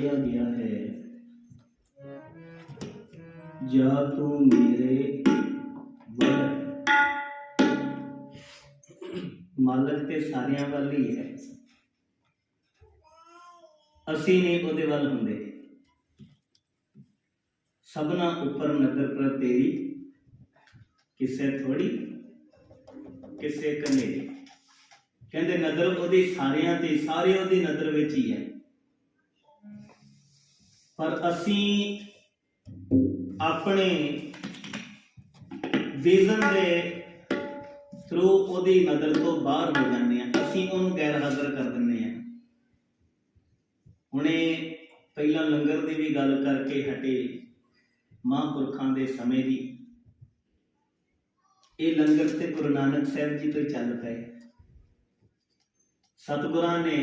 ਪੜਿਆ ਗਿਆ ਹੈ। ਜਾ ਤੂੰ ਮੇਰੇ ਵੱਲ। ਮਾਲਕ ਤੇ ਸਾਰਿਆਂ ਵੱਲ ਹੀ ਹੈ। ਅਸੀਂ ਨਹੀਂ ਉਹਦੇ ਵੱਲ ਹੁੰਦੇ। ਸਭਨਾ ਉੱਪਰ ਨਜ਼ਰ ਪਰ ਤੇਰੀ ਕਿਸੇ ਥੋੜੀ ਕਿਸੇ ਕਨੇ। ਕਹਿੰਦੇ ਨਜ਼ਰ ਉਹਦੀ ਸਾਰਿਆਂ ਤੇ, ਸਾਰੇ ਉਹਦੀ ਨਜ਼ਰ ਵਿੱਚ ਹੀ ਹੈ। ਪਰ ਅਸੀਂ ਆਪਣੇ ਵਿਜ਼ਨ ਦੇ ਥਰੂ ਉਹਦੀ ਨਜ਼ਰ ਤੋਂ ਬਾਹਰ ਹੋ ਜਾਂਦੇ ਆ ਅਸੀਂ ਉਹਨੂੰ ਗੈਰ ਹਾਜ਼ਰ ਕਰ ਦਿੰਦੇ ਆ ਹੁਣੇ ਪਹਿਲਾਂ ਲੰਗਰ ਦੀ ਵੀ ਗੱਲ ਕਰਕੇ ਹਟੇ ਮਹਾਂਪੁਰਖਾਂ ਦੇ ਸਮੇਂ ਦੀ। ਇਹ ਲੰਗਰ ਤੇ ਗੁਰੂ ਨਾਨਕ ਸਾਹਿਬ ਜੀ ਤੋਂ ਚੱਲ ਪਏ। ਸਤਿਗੁਰਾਂ ਨੇ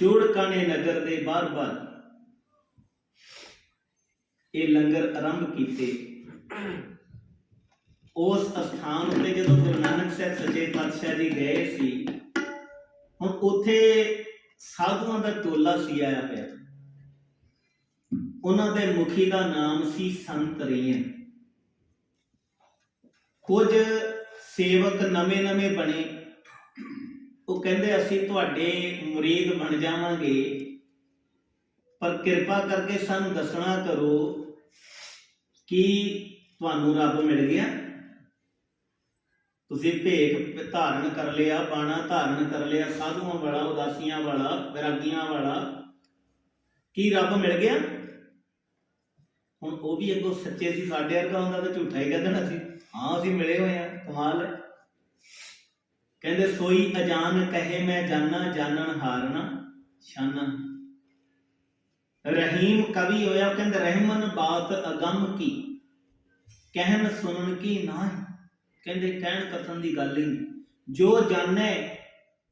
ਚੂੜਕਾਣੇ ਨਗਰ ਦੇ ਬਾਰ-ਬਾਰ ਇਹ ਲੰਗਰ ਆਰੰਭ ਕੀਤੇ। ਉਸ ਸਥਾਨ ਉੱਤੇ ਜਦੋਂ ਗੁਰੂ ਨਾਨਕ ਸਾਹਿਬ ਸੱਚੇ ਪਾਤਸ਼ਾਹ ਜੀ ਗਏ ਸੀ, ਹੁਣ ਉੱਥੇ ਸਾਧੂਆਂ ਦਾ ਟੋਲਾ ਸੀ ਆਇਆ ਪਿਆ। ਉਹਨਾਂ ਦੇ ਮੁਖੀ ਦਾ ਨਾਮ ਸੀ ਸੰਤ ਰੇਨ। ਕੁਝ ਸੇਵਕ ਨਵੇਂ-ਨਵੇਂ ਬਣੇ। ਉਹ ਕਹਿੰਦੇ ਅਸੀਂ ਤੁਹਾਡੇ ਮੁਰੀਦ ਬਣ ਜਾਵਾਂਗੇ, ਪਰ ਕਿਰਪਾ ਕਰਕੇ ਸਾਨੂੰ ਦੱਸਣਾ ਕਰੋ ਕਿ ਤੁਹਾਨੂੰ ਰੱਬ ਮਿਲ ਗਿਆ। ਤੁਸੀਂ ਭੇਖ ਧਾਰਨ ਕਰ ਲਿਆ, ਬਾਣਾ ਧਾਰਨ ਕਰ ਲਿਆ, ਸਾਧੂਆਂ ਵਾਲਾ, ਉਦਾਸੀਆਂ ਵਾਲਾ, ਵਿਰਾਗੀਆਂ ਵਾਲਾ, ਕੀ ਰੱਬ ਮਿਲ ਗਿਆ? ਹੁਣ ਉਹ ਵੀ ਅੱਗੋਂ ਸੱਚੇ ਸੀ, ਸਾਡੇ ਵਰਗਾ ਹੁੰਦਾ ਤਾਂ ਝੂਠਾ ਹੀ ਕਹਿ ਦੇਣਾ ਸੀ। ਹਾਂ, ਅਸੀਂ ਮਿਲੇ ਹੋਏ ਆ ਕਮਾਲ ਹੈ। ਕਹਿੰਦੇ, ਸੋਈ ਅਜਾਨ ਕਹੇ ਮੈਂ ਜਾਣਾ ਜਾਣਨ ਹਾਰਨਾ ਸ਼ਾਨਾ ਰਹੀਮ ਕਵੀ ਹੋਇਆ, ਕਹਿੰਦੇ, ਰਹਿਮਨ ਬਾਤ ਅਗੰਮ ਕੀ, ਕਹਿਣ ਸੁਣਨ ਕੀ ਨਾ ਕਹਿੰਦੇ, ਕਹਿਣ ਕਥਨ ਦੀ ਗੱਲ ਹੀ ਜੋ ਜਾਣੈ,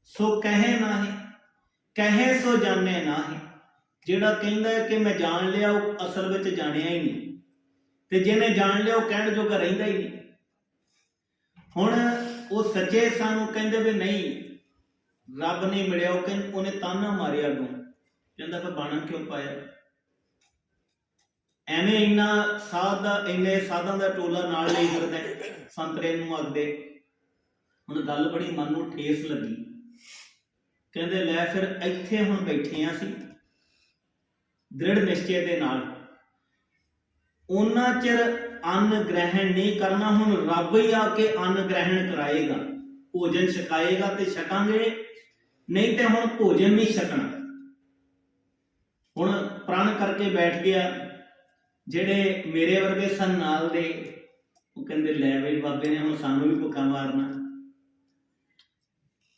ਸੋ ਕਹੇ ਨਾਹੀ, ਕਹੇ ਸੋ ਜਾਣੈ ਨਾਹੀ। ਜਿਹੜਾ ਕਹਿੰਦਾ ਕਿ ਮੈਂ ਜਾਣ ਲਿਆ, ਉਹ ਅਸਲ ਵਿੱਚ ਜਾਣਿਆ ਹੀ ਨਹੀਂ। ਤੇ ਜਿਹਨੇ ਜਾਣ ਲਿਆ, ਉਹ ਕਹਿਣ ਜੋਗਾ ਰਹਿੰਦਾ ਹੀ ਨਹੀਂ। ਹੁਣ ਉਹ ਸੱਚੇ ਸਾਨੂੰ ਕਹਿੰਦੇ ਵੀ ਨਹੀਂ, ਰੱਬ ਨਹੀਂ ਮਿਲਿਆ, ਉਹ ਕਹਿੰਦੇ ਉਹਨੇ ਤਾਨਾ ਮਾਰਿਆ ਅੱਗੋਂ। ਕਹਿੰਦਾ ਫਿਰ ਬਾਣਾ ਕਿਉਂ ਪਾਇਆ? ਐਵੇਂ ਇੰਨਾ ਸਾਧ ਦਾ, ਇੰਨੇ ਸਾਧਾਂ ਦਾ ਟੋਲਾ ਨਾਲ ਲਈ ਫਿਰਦਾ ਸੰਤਰੇ ਨੂੰ ਅੱਗਦੇ ਹੁਣ ਗੱਲ ਬੜੀ ਮਨ ਨੂੰ ਠੇਸ ਲੱਗੀ। ਕਹਿੰਦੇ, ਲੈ ਫਿਰ ਇੱਥੇ ਹੁਣ ਬੈਠੇ ਆ ਸੀ ਦ੍ਰਿੜ ਨਿਸ਼ਚੇ ਦੇ ਨਾਲ। ਉਹਨਾਂ ਚਿਰ ਅੰਨ ਗ੍ਰਹਿਣ ਨਹੀਂ ਕਰਨਾ, ਹੁਣ ਰੱਬ ਹੀ ਆ ਕੇ ਅੰਨ ਗ੍ਰਹਿਣ ਕਰਾਏਗਾ। ਭੋਜਨ ਛਕਾਏਗਾ ਤੇ ਛਕਾਂਗੇ, ਨਹੀਂ ਤੇ ਹੁਣ ਭੋਜਨ ਨਹੀਂ ਛਕਣਾ। ਹੁਣ ਪ੍ਰਣ ਕਰਕੇ ਬੈਠ ਗਿਆ, ਜਿਹੜੇ ਮੇਰੇ ਵਰਗੇ ਸਨ ਨਾਲ ਦੇ, ਉਹ ਕਹਿੰਦੇ, ਲੈ ਬਈ, ਬਾਬੇ ਨੇ ਹੁਣ ਸਾਨੂੰ ਵੀ ਭੁੱਖਾ ਮਾਰਨਾ।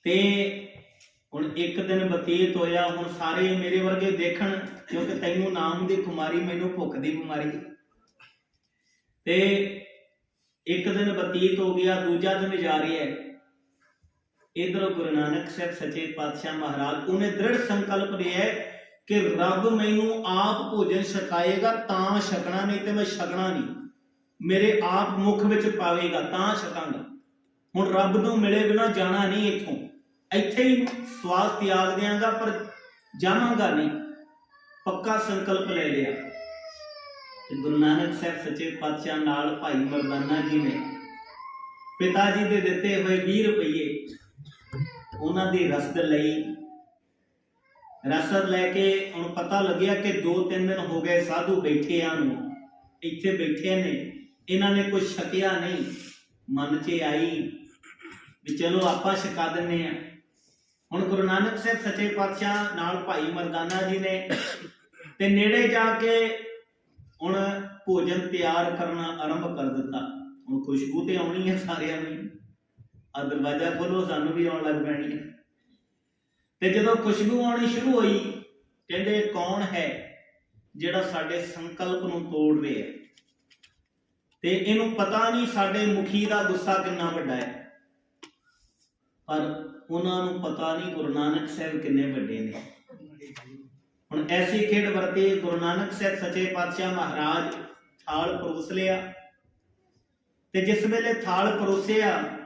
ਤੇ ਹੁਣ ਇੱਕ ਦਿਨ ਬਤੀਤ ਹੋਇਆ, ਹੁਣ ਸਾਰੇ ਮੇਰੇ ਵਰਗੇ ਦੇਖਣ, ਕਿਉਂਕਿ ਤੈਨੂੰ ਨਾਮ ਦੀ ਖੁਮਾਰੀ ਮੈਨੂੰ ਭੁੱਖ ਦੀ ਬਿਮਾਰੀ। ਤੇ ਇੱਕ ਦਿਨ ਬਤੀਤ ਹੋ ਗਿਆ, ਦੂਜਾ ਦਿਨ ਜਾ ਰਿਹਾ ਹੈ। ਇਧਰ ਗੁਰੂ ਨਾਨਕ ਸਾਹਿਬ ਸੱਚੇ ਪਾਤਸ਼ਾਹ ਮਹਾਰਾਜ, ਉਹਨੇ ਦ੍ਰਿੜ ਸੰਕਲਪ ਲਿਆ ਕਿ ਰੱਬ ਮੈਨੂੰ ਆਪ ਭੋਜਨ ਛਕਾਏਗਾ, ਤਾਂ ਛਕਣਾ ਨਹੀਂ ਤੇ ਮੈਂ ਛਕਣਾ ਨਹੀਂ। ਮੇਰੇ ਆਪ ਮੁਖ ਵਿੱਚ ਪਾਵੇਗਾ, ਤਾਂ ਛਕਾਂਗਾ। ਹੁਣ ਰੱਬ ਨੂੰ ਮਿਲੇ ਬਿਨਾ ਜਾਣਾ ਨਹੀਂ ਇੱਥੋਂ। ਇੱਥੇ ਹੀ ਸਵਾਸ ਤਿਆਗ ਦਿਆਂਗਾ, ਪਰ ਜਾਵਾਂਗਾ ਨਹੀਂ। ਪੱਕਾ ਸੰਕਲਪ ਲੈ ਲਿਆ। ਤੇ ਗੁਰੂ ਨਾਨਕ ਸਾਹਿਬ ਸੱਚੇ ਪਾਤਸ਼ਾਹ ਨਾਲ ਭਾਈ ਮਰਦਾਨਾ ਜੀ ਨੇ ਪਿਤਾ ਜੀ ਦੇ ਦਿੱਤੇ ਹੋਏ 20 ਰੁਪਏ ਉਹਨਾਂ ਦੀ ਰਸਦ ਲਈ। ਰਸਦ ਲੈ ਕੇ ਹੁਣ ਪਤਾ ਲੱਗਿਆ ਕਿ 2-3 ਦਿਨ ਹੋ ਗਏ ਸਾਧੂ ਬੈਠੇ ਆ ਨੂੰ। ਇੱਥੇ ਬੈਠੇ ਨੇ, ਇਹਨਾਂ ਨੇ ਕੁਝ ਛਕਿਆ ਨਹੀਂ। ਮਨ 'ਚ ਆਈ ਵੀ ਚਲੋ ਆਪਾਂ ਛਕਾ ਦਿੰਨੇ ਆ ਹੁਣ ਗੁਰੂ ਨਾਨਕ ਸਾਹਿਬ ਸੱਚੇ ਪਾਤਸ਼ਾਹ ਨਾਲ ਭਾਈ ਮਰਦਾਨਾ ਜੀ ਨੇ ਤੇ ਨੇੜੇ ਜਾ ਕੇ ਹੁਣ ਭੋਜਨ ਤਿਆਰ ਕਰਨਾ ਆਰੰਭ ਕਰ ਦਿੱਤਾ। ਹੁਣ ਖੁਸ਼ਬੂ ਤੇ ਆਉਣੀ ਹੈ ਸਾਰਿਆਂ ਨੂੰ ਆ ਦਰਵਾਜ਼ਾ ਖੋਲੋ, ਸਾਨੂੰ ਵੀ ਆਉਣ ਲੱਗ ਪੈਣੀ ਹੈ ਤੇ ਜਦੋਂ ਖੁਸ਼ਬੂ ਆਉਣੀ ਸ਼ੁਰੂ ਹੋਈ, ਕਹਿੰਦੇ ਕੌਣ ਹੈ ਜਿਹੜਾ ਸਾਡੇ ਸੰਕਲਪ ਨੂੰ ਤੋੜ ਰਿਹਾ ਹੈ? ਤੇ ਇਹਨੂੰ ਪਤਾ ਨਹੀਂ ਸਾਡੇ ਮੁਖੀ ਦਾ ਗੁੱਸਾ ਕਿੰਨਾ ਵੱਡਾ ਹੈ। ਪਰ ਉਹਨਾਂ ਨੂੰ ਪਤਾ ਨਹੀਂ ਗੁਰੂ ਨਾਨਕ ਸਾਹਿਬ ਕਿੰਨੇ ਵੱਡੇ ਨੇ। ਹੁਣ ਐਸੀ ਖੇਡ ਵਰਤੀ ਗੁਰੂ ਨਾਨਕ ਸਾਹਿਬ ਸੱਚੇ ਪਾਤਸ਼ਾਹ ਮਹਾਰਾਜ ਥਾਲ ਪਰੋਸ ਲਿਆ। ਤੇ ਜਿਸ ਵੇਲੇ ਥਾਲ ਪਰੋਸਿਆ,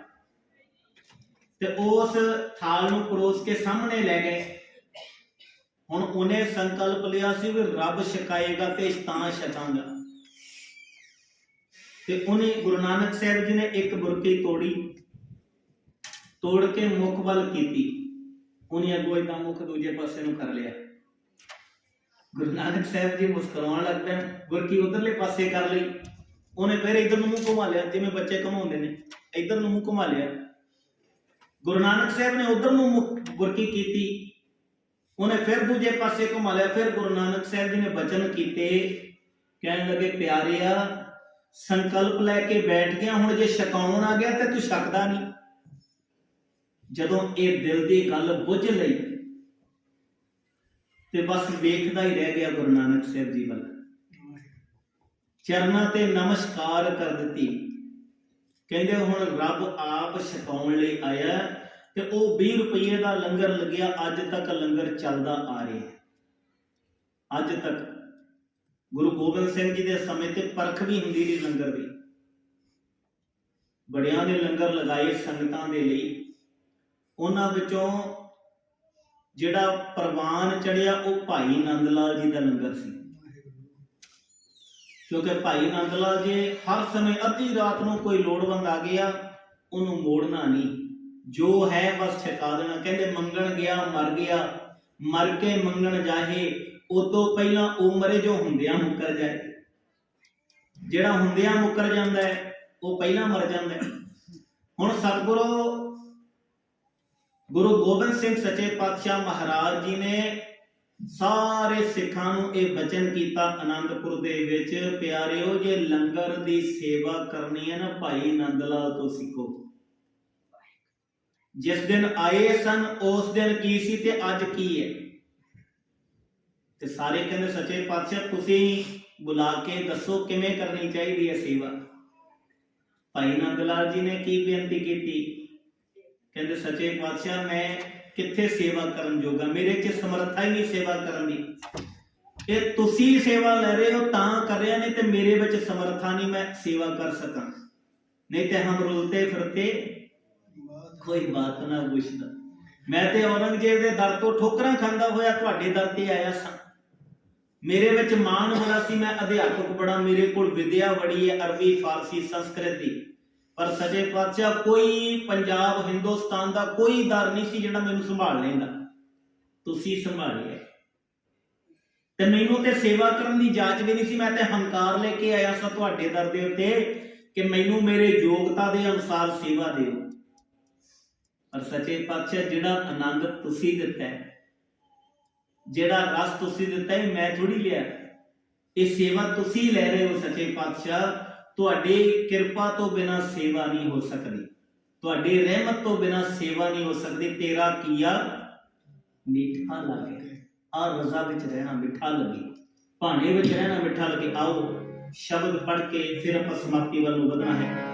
ਤੇ ਉਸ ਥਾਲ ਨੂੰ ਪਰੋਸ ਕੇ ਸਾਹਮਣੇ ਲੈ ਗਏ। ਹੁਣ ਉਹਨੇ ਸੰਕਲਪ ਲਿਆ ਸੀ ਵੀ ਰੱਬ ਛਕਾਏਗਾ ਤੇ ਤਾਂ ਛਕਾਂਗਾ। ਤੇ ਉਹਨੇ ਗੁਰੂ ਨਾਨਕ ਸਾਹਿਬ ਜੀ ਨੇ ਇੱਕ ਬੁਰਕੀ ਤੋੜੀ, ਤੋੜ ਕੇ ਮੁਖ ਵੱਲ ਕੀਤੀ। ਉਹਨੇ ਅੱਗੋਂ ਇਦਾਂ ਮੁਖ ਦੂਜੇ ਪਾਸੇ ਨੂੰ ਕਰ ਲਿਆ। ਗੁਰੂ ਨਾਨਕ ਸਾਹਿਬ ਜੀ ਮੁਸਕਰਾਉਣ ਲੱਗ ਪਏ ਗੁਰਕੀ ਉਧਰਲੇ ਪਾਸੇ ਕਰ ਲਈ। ਉਹਨੇ ਫਿਰ ਇਧਰ ਨੂੰ ਮੂੰਹ ਘੁਮਾ ਲਿਆ, ਜਿਵੇਂ ਬੱਚੇ ਘੁਮਾਉਂਦੇ ਨੇ। ਇਧਰ ਨੂੰ ਮੂੰਹ ਘੁਮਾ ਲਿਆ। ਗੁਰੂ ਨਾਨਕ ਸਾਹਿਬ ਨੇ ਉਧਰ ਨੂੰ ਗੁਰਕੀ ਕੀਤੀ। ਉਹਨੇ ਫਿਰ ਦੂਜੇ ਪਾਸੇ ਘੁਮਾ ਲਿਆ। ਫਿਰ ਗੁਰੂ ਨਾਨਕ ਸਾਹਿਬ ਜੀ ਨੇ ਬਚਨ ਕੀਤੇ। ਕਹਿਣ ਲੱਗੇ ਪਿਆਰਿਆ ਸੰਕਲਪ ਲੈ ਕੇ ਬੈਠ ਗਿਆ। ਹੁਣ ਜੇ ਛਕਾਉਣ ਆ ਗਿਆ ਤੇ ਤੂੰ ਛਕਦਾ ਨਹੀਂ। ਜਦੋਂ ਇਹ ਦਿਲ ਦੀ ਗੱਲ ਬੁੱਝ ਲਈ ਤੇ ਬਸ ਵੇਖਦਾ ਹੀ ਰਹਿ ਗਿਆ ਗੁਰੂ ਨਾਨਕ ਸਾਹਿਬ ਜੀ ਵੱਲ। ਚਰਨਾਂ ਤੇ ਨਮਸਕਾਰ ਕਰ ਦਿੱਤੀ। ਕਹਿੰਦੇ ਹੁਣ ਰੱਬ ਆਪ ਛਕਾਉਣ ਲਈ ਆਇਆ ਤੇ ਉਹ 20 ਰੁਪਏ ਦਾ ਲੰਗਰ ਲੱਗਿਆ, ਅੱਜ ਤੱਕ ਲੰਗਰ ਚੱਲਦਾ ਆ ਰਿਹਾ ਅੱਜ ਤੱਕ ਗੁਰੂ ਗੋਬਿੰਦ ਸਿੰਘ ਜੀ ਦੇ ਸਮੇਂ ਤੇ ਪਰਖ ਵੀ ਹੁੰਦੀ ਰਹੀ ਲੰਗਰ ਦੀ। ਬੜਿਆਂ ਦੇ ਲੰਗਰ ਲਗਾਏ ਸੰਗਤਾਂ ਦੇ ਲਈ। ਉਹਨਾਂ ਵਿੱਚੋਂ ਜਿਹੜਾ ਪ੍ਰਵਾਨ ਚੜਿਆ ਉਹ ਭਾਈ ਨੰਦ ਲਾਲ ਜੀ ਦਾ ਲੰਗਰ ਸੀ। ਕਿਉਂਕਿ ਭਾਈ ਨੰਦ ਲਾਲ ਜੀ ਹਰ ਸਮੇਂ ਅੱਧੀ ਰਾਤ ਨੂੰ ਕੋਈ ਲੋੜਵੰਦ ਆ ਗਿਆ, ਉਹਨੂੰ ਮੋੜਨਾ ਨਹੀਂ। ਜੋ ਹੈ ਬਸ ਛਕਾ ਦੇਣਾ। ਕਹਿੰਦੇ ਮੰਗਣ ਗਿਆ, ਮਰ ਗਿਆ। ਮਰ ਕੇ ਮੰਗਣ ਜਾਹੇ ਉਦੋਂ ਪਹਿਲਾਂ ਉਹ ਮਰੇ ਜੋ ਹੁੰਦਿਆਂ ਮੁੱਕਰ ਜਾਏ। ਜਿਹੜਾ ਹੁੰਦਿਆਂ ਮੁੱਕਰ ਜਾਂਦਾ ਹੈ, ਉਹ ਪਹਿਲਾਂ ਮਰ ਜਾਂਦਾ ਹੈ। ਹੁਣ ਸਤਿਗੁਰੂ ਗੁਰੂ ਗੋਬਿੰਦ ਸਿੰਘ ਸੱਚੇ ਪਾਤਸ਼ਾਹ ਮਹਾਰਾਜ ਜੀ ਨੇ ਸਾਰੇ ਸਿੱਖਾਂ ਨੂੰ ਇਹ ਬਚਨ ਕੀਤਾ ਆਨੰਦਪੁਰ ਦੇ ਵਿੱਚ, ਪਿਆਰਿਓ, ਜੇ ਲੰਗਰ ਦੀ ਸੇਵਾ ਕਰਨੀ ਹੈ ਨਾ ਭਾਈ ਨੰਦ ਲਾਲ ਤੋਂ ਸਿੱਖੋ। ਜਿਸ ਦਿਨ ਆਏ ਸਨ, ਉਸ ਦਿਨ ਕੀ ਸੀ ਤੇ ਅੱਜ ਕੀ ਹੈ? ਤੇ ਸਾਰੇ ਕਹਿੰਦੇ, ਸੱਚੇ ਪਾਤਸ਼ਾਹ, ਤੁਸੀਂ ਬੁਲਾ ਕੇ ਦੱਸੋ ਕਿਵੇਂ ਕਰਨੀ ਚਾਹੀਦੀ ਹੈ ਸੇਵਾ? ਭਾਈ ਨੰਦ ਲਾਲ ਜੀ ਨੇ ਕੀ ਬੇਨਤੀ ਕੀਤੀ? ਕਹਿੰਦੇ, ਸੱਚੇ ਪਾਤਸ਼ਾਹ, ਮੈਂ ਕਿੱਥੇ ਸੇਵਾ ਕਰਨ ਜੋਗਾ? ਮੇਰੇ 'ਚ ਸਮਰੱਥਾ ਹੀ ਨਹੀਂ ਸੇਵਾ ਕਰਨ ਦੀ। ਇਹ ਤੁਸੀਂ ਸੇਵਾ ਲੈ ਰਹੇ ਹੋ, ਤਾਂ ਕਰ ਰਿਹਾ ਨਹੀਂ ਤੇ ਮੇਰੇ ਵਿੱਚ ਸਮਰੱਥਾ ਨਹੀਂ ਮੈਂ ਸੇਵਾ ਕਰ ਸਕਾਂ। ਨਹੀਂ ਤੇ ਹਮ ਰੁਲਤੇ ਫਿਰਤੇ, ਕੋਈ ਬਾਤ ਨਾ ਪੁੱਛਦਾ। ਮੈਂ ਤੇ ਔਰੰਗਜ਼ੇਬ ਦੇ ਦਰ ਤੋਂ ਠੋਕਰਾਂ ਖਾਂਦਾ ਹੋਇਆ ਤੁਹਾਡੇ ਦਰ ਤੇ ਆਇਆ ਸਾਂ। ਮੇਰੇ ਵਿੱਚ ਮਾਣ ਬੜਾ ਸੀ, ਮੈਂ ਅਧਿਆਪਕ ਬੜਾ ਮੇਰੇ ਕੋਲ ਵਿਦਿਆ ਬੜੀ ਹੈ, ਅਰਬੀ, ਫਾਰਸੀ, ਸੰਸਕ੍ਰਿਤ। ਦੀ ਪਰ ਸੱਚੇ ਪਾਤਸ਼ਾਹ, ਕੋਈ ਪੰਜਾਬ, ਹਿੰਦੁਸਤਾਨ ਦਾ ਕੋਈ ਦਰ ਨਹੀਂ ਸੀ ਜਿਹੜਾ ਮੈਨੂੰ ਸੰਭਾਲ ਲੈਂਦਾ ਤੁਸੀਂ ਸੰਭਾਲਿਆ ਤੇ ਮੈਨੂੰ ਤੇ ਸੇਵਾ ਕਰਨ ਦੀ ਜਾਚ ਵੀ ਨਹੀਂ ਸੀ, ਮੈਂ ਤੇ ਹੰਕਾਰ ਲੈ ਕੇ ਆਇਆ ਸਾਂ ਤੁਹਾਡੇ ਦਰ ਦੇ ਉੱਤੇ ਕਿ ਮੈਨੂੰ ਮੇਰੇ ਯੋਗਤਾ ਦੇ ਅਨੁਸਾਰ ਸੇਵਾ ਦਿਓ। ਪਰ ਸੱਚੇ ਪਾਤਸ਼ਾਹ, ਜਿਹੜਾ ਆਨੰਦ ਤੁਸੀਂ ਦਿੱਤਾ ਹੈ, ਜਿਹੜਾ ਰਸ ਤੁਸੀਂ ਦਿੱਤਾ ਹੈ, ਮੈਂ ਥੋੜੀ ਲਿਆ। ਇਹ ਸੇਵਾ ਤੁਸੀਂ ਲੈ ਰਹੇ ਹੋ ਸੱਚੇ ਪਾਤਸ਼ਾਹ ਤੁਹਾਡੀ ਕਿਰਪਾ ਤੋਂ ਬਿਨਾ ਸੇਵਾ ਨਹੀਂ ਹੋ ਸਕਦੀ। ਤੁਹਾਡੀ ਰਹਿਮਤ ਤੋਂ ਬਿਨਾ ਸੇਵਾ ਨਹੀਂ ਹੋ ਸਕਦੀ। ਤੇਰਾ ਕੀਆ ਮਿੱਠਾ ਲੱਗੇ। ਆ ਰਜ਼ਾ ਵਿੱਚ ਰਹਿਣਾ ਮਿੱਠਾ ਲੱਗੇ। ਭਾਣੇ ਵਿੱਚ ਰਹਿਣਾ ਮਿੱਠਾ ਲੱਗੇ। ਆਓ, ਸ਼ਬਦ ਪੜ੍ਹ ਕੇ ਫਿਰ ਆਪਾਂ ਸਮਾਪਤੀ ਵੱਲ ਨੂੰ ਵਧਣਾ ਹੈ।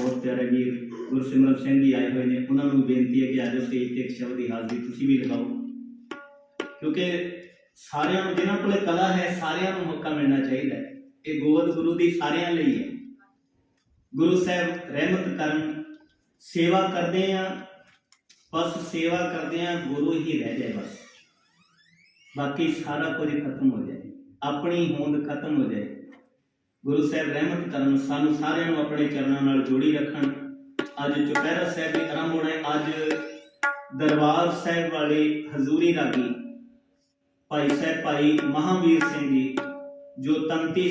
ਬਹੁਤ ਪਿਆਰੇ ਵੀਰ ਗੁਰਸਿਮਰਨ ਸਿੰਘ ਜੀ ਆਏ ਹੋਏ ਨੇ। ਉਹਨਾਂ ਨੂੰ ਬੇਨਤੀ ਹੈ ਕਿ ਅੱਜ ਸਟੇਜ ਤੇ ਇੱਕ ਸ਼ਬਦ ਦੀ ਹਾਜ਼ਰੀ ਤੁਸੀਂ ਵੀ ਲਗਾਓ। ਕਿਉਂਕਿ ਸਾਰਿਆਂ ਨੂੰ, ਜਿਨ੍ਹਾਂ ਕੋਲੇ ਕਲਾ ਹੈ, ਸਾਰਿਆਂ ਨੂੰ ਮੌਕਾ ਮਿਲਣਾ ਚਾਹੀਦਾ ਹੈ। ਇਹ ਗੋਦ ਗੁਰੂ ਦੀ ਸਾਰਿਆਂ ਲਈ ਹੈ। ਗੁਰੂ ਸਾਹਿਬ ਰਹਿਮਤ ਕਰਨ, ਸੇਵਾ ਕਰਦੇ ਆ, ਬਸ ਸੇਵਾ ਕਰਦੇ ਆ, ਗੁਰੂ ਹੀ ਰਹਿ ਜਾਏ ਬਸ। ਬਾਕੀ ਸਾਰਾ ਕੁਝ ਖਤਮ ਹੋ ਜਾਏ। ਆਪਣੀ ਹੋਂਦ ਖਤਮ ਹੋ ਜਾਏ। ਗੁਰੂ ਸਾਹਿਬ ਰਹਿਮਤ ਕਰਨ, ਸਾਨੂੰ ਸਾਰਿਆਂ ਨੂੰ ਆਪਣੇ ਚਰਨਾਂ ਨਾਲ ਜੋੜੀ ਰੱਖਣ। ਅੱਜ ਚੁਪਹਿਰਾ ਸਾਹਿਬ ਵੀ ਆਰੰਭ ਹੋਣਾ ਹੈ। ਅੱਜ ਦਰਬਾਰ ਸਾਹਿਬ ਵਾਲੇ ਹਜ਼ੂਰੀ ਰਾਗੀ ਭਾਈ ਸਾਹਿਬ, ਭਾਈ ਮਹਾਵੀਰ ਸਿੰਘ ਜੀ, ਜੋ ਤੰਤੀ